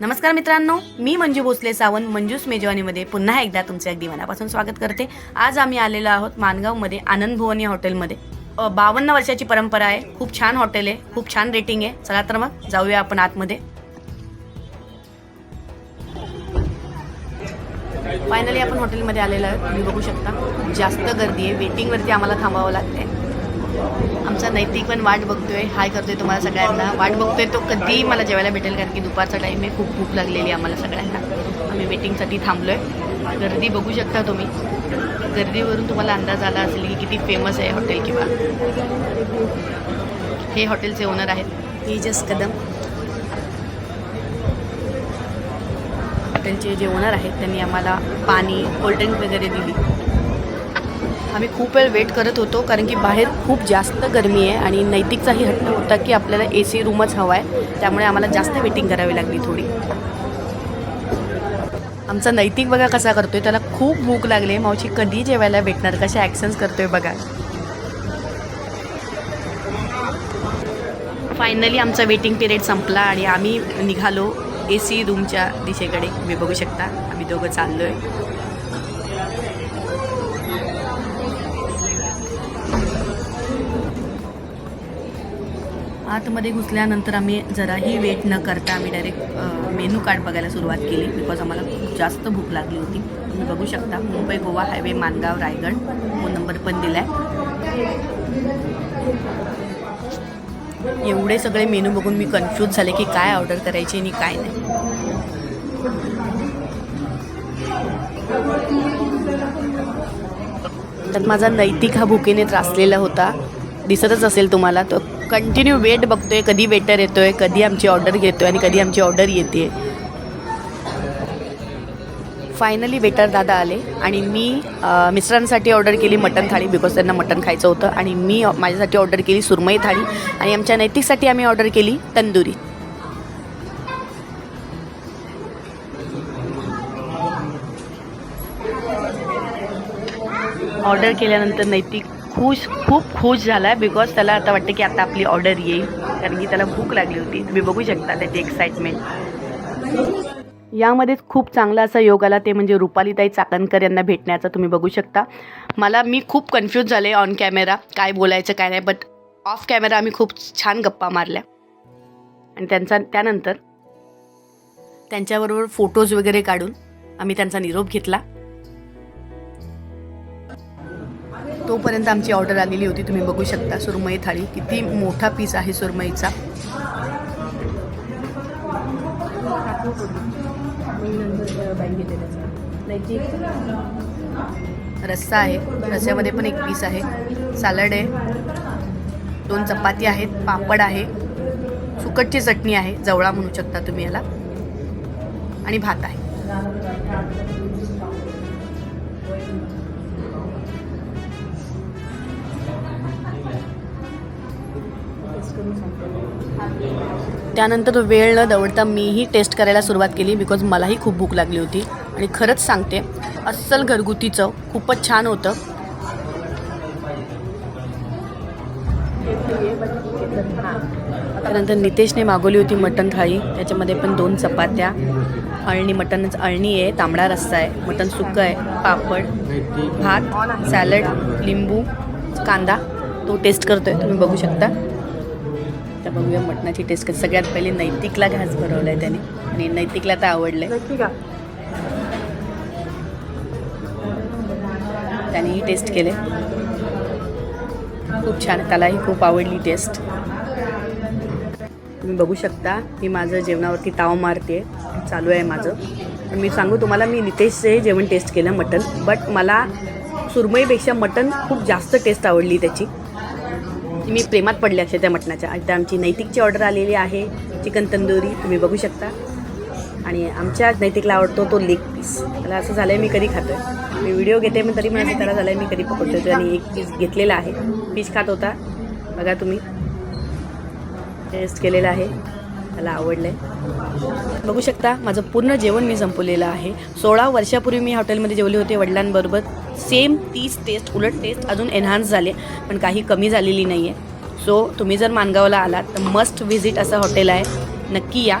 नमस्कार मित्रांनो मी मंजू भोसले सावंत मंजूस मेजवानीमध्ये पुन्हा एकदा तुमचे अगदी मनापासून स्वागत करते. आज आम्ही आलेलो आहोत मानगावमध्ये आनंद भुवन या हॉटेलमध्ये बावन्न वर्षाची परंपरा आहे. खूप छान हॉटेल आहे खूप छान रेटिंग आहे. चला तर मग जाऊया आपण आतमध्ये. फायनली आपण हॉटेलमध्ये आलेलो आहोत. तुम्ही बघू शकता खूप जास्त गर्दी आहे. वेटिंगवरती आम्हाला थांबावं लागते आमचा नैतिक पण वाट बघतोय. हाय करतोय तुम्हाला सगळ्यांना. वाट बघतोय तो कधी मला जेवायला भेटेल कारण की दुपारचा टाईम आहे. खूप भूक लागलेली आम्हाला सगळ्यांना. आम्ही वेटिंगसाठी थांबलोय. गर्दी बघू शकता तुम्ही. गर्दीवरून तुम्हाला अंदाज आला असेल की किती फेमस आहे हॉटेल किंवा. हे हॉटेलचे ओनर आहेत. तेजस कदम. हॉटेलचे जे ओनर आहेत त्यांनी आम्हाला पाणी कोल्ड्रिंक वगैरे दिली. आम्ही खूप वेळ वेट करत होतो कारण की बाहेर खूप जास्त गरमी आहे आणि नैतिकचाही हट्ट होता की आपल्याला ए सी रूमच हवा आहे त्यामुळे आम्हाला जास्त वेटिंग करावी लागली थोडी. आमचा नैतिक बघा कसा करतोय त्याला खूप भूक लागली मावशी कधी जेवायला भेटणार? कशा ॲक्शन्स करतोय बघा. फायनली आमचा वेटिंग पिरियड संपला आणि आम्ही निघालो ए सी रूमच्या दिशेकडे. तुम्ही बघू शकता आम्ही दोघं चाललो आहे आतमध्ये घुसल्यानंतर आम्ही जराही वेट न करता आम्ही डायरेक्ट मेनू कार्ड बघायला सुरुवात केली बिकॉज आम्हाला खूप जास्त भूक लागली होती. तुम्ही बघू शकता Mumbai Goa highway Mangaon Raigad phone number पण दिला आहे एवढे सगळे मेनू बघून मी कन्फ्यूज झाले की काय ऑर्डर करायची आणि काय नाही. त्यात माझा नैतिक हा भुकेने त्रासलेला होता. दिसतच असेल तुम्हाला तो कंटिन्यू वेट बघतोय कधी वेटर येतोय कधी आमची ऑर्डर घेतोय आणि कधी आमची ऑर्डर येते फायनली वेटर दादा आले आणि मी मिस्टरांसाठी ऑर्डर केली मटन थाळी बिकॉज त्यांना मटन खायचं होतं आणि मी माझ्यासाठी ऑर्डर केली सुरमई थाळी आणि आमच्या नैतिकसाठी आम्ही ऑर्डर केली तंदुरी. ऑर्डर केल्यानंतर नैतिक खुश खूप खुश झाला आहे बिकॉज त्याला आता वाटतं की आता आपली ऑर्डर येईल. कारण की त्याला भूक लागली होती. तुम्ही बघू शकता त्याची एक्साइटमेंट यामध्येच खूप चांगला असा योग आला ते म्हणजे रुपालीताई चाकणकर यांना भेटण्याचा तुम्ही बघू शकता. मला मी खूप कन्फ्यूज झाले ऑन कॅमेरा काय बोलायचं काय नाही बट ऑफ कॅमेरा आम्ही खूप छान गप्पा मारल्या. आणि त्यांचा त्यानंतर त्यांच्याबरोबर फोटोज वगैरे काढून आम्ही त्यांचा निरोप घेतला. तोपर्यंत आमची ऑर्डर आलेली होती. तुम्ही बघू शकता सुरमई थाळी. किती मोठा पीस आहे सुरमईचा. रस्सा आहे. रस्स्यामध्ये पण एक पीस आहे. सॅलड आहे. दोन चपाती आहेत. पापड आहे. सुकटची चटणी आहे. जवळा म्हणू शकता तुम्ही याला. आणि भात आहे. त्यानंतर वेळ न दवडता मीही टेस्ट करायला सुरुवात केली बिकॉज मलाही खूप भूक लागली होती. आणि खरंच सांगते अस्सल घरगुती चव खूपच छान होतं. त्यानंतर नितेशने मागवली होती मटण थाळी. त्याच्यामध्ये पण दोन चपात्या. अळणी मटणच अळणी आहे तांबडा रस्सा आहे मटण सुक्कं आहे पापड भात सॅलड लिंबू कांदा. तो टेस्ट करतोय तुम्ही बघू शकता. तर बघूया मटणाची टेस्ट कर सगळ्यात पहिले नैतिकला घास भरवलाय त्याने. आणि नैतिकला तर आवडलंय. त्यानेही टेस्ट केले खूप छान. त्यालाही खूप आवडली टेस्ट तुम्ही बघू शकता मी माझं जेवणावरती ताव मारते. चालू आहे माझं. पण मी सांगू तुम्हाला मी नितेशचे जेवण टेस्ट केलं मटन बट मला सुरमईपेक्षा मटन खूप जास्त टेस्ट आवडली त्याची. मी प्रेमात पडले अक्षय त्या मटणाच्या. आता आमची नैतिकची ऑर्डर आलेली आहे. चिकन तंदुरी तुम्ही बघू शकता. आणि आमच्या नैतिकला आवडतो तो लेग पीस त्याला असं झालं आहे मी कधी खातो आहे मी व्हिडिओ घेते पण तरी पण असं त्याला झालं आहे मी कधी पकडतो आणि एक पीस घेतलेला आहे. पीस खात होता. बघा तुम्ही. टेस्ट केलेला आहे. त्याला आवडलं आहे बघू शकता माझं पूर्ण जेवण मी संपवलेलं आहे. सोळा वर्षापूर्वी मी हॉटेलमध्ये जेवले होते वडिलांबरोबर. सेम तीच टेस्ट उलट टेस्ट अजून एन्हान्स झाले पण काही कमी झालेली नाही आहे. सो तुम्ही जर मानगावला आलात तर मस्ट व्हिजिट असं हॉटेल आहे. नक्की या.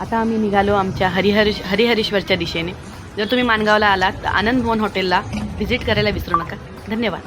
आता आम्ही निघालो आमच्या हरिहरिश हरिहरेश्वरच्या दिशेने. जर तुम्ही मानगावला आलात तर आनंद भवन हॉटेलला व्हिजिट करायला विसरू नका. धन्यवाद.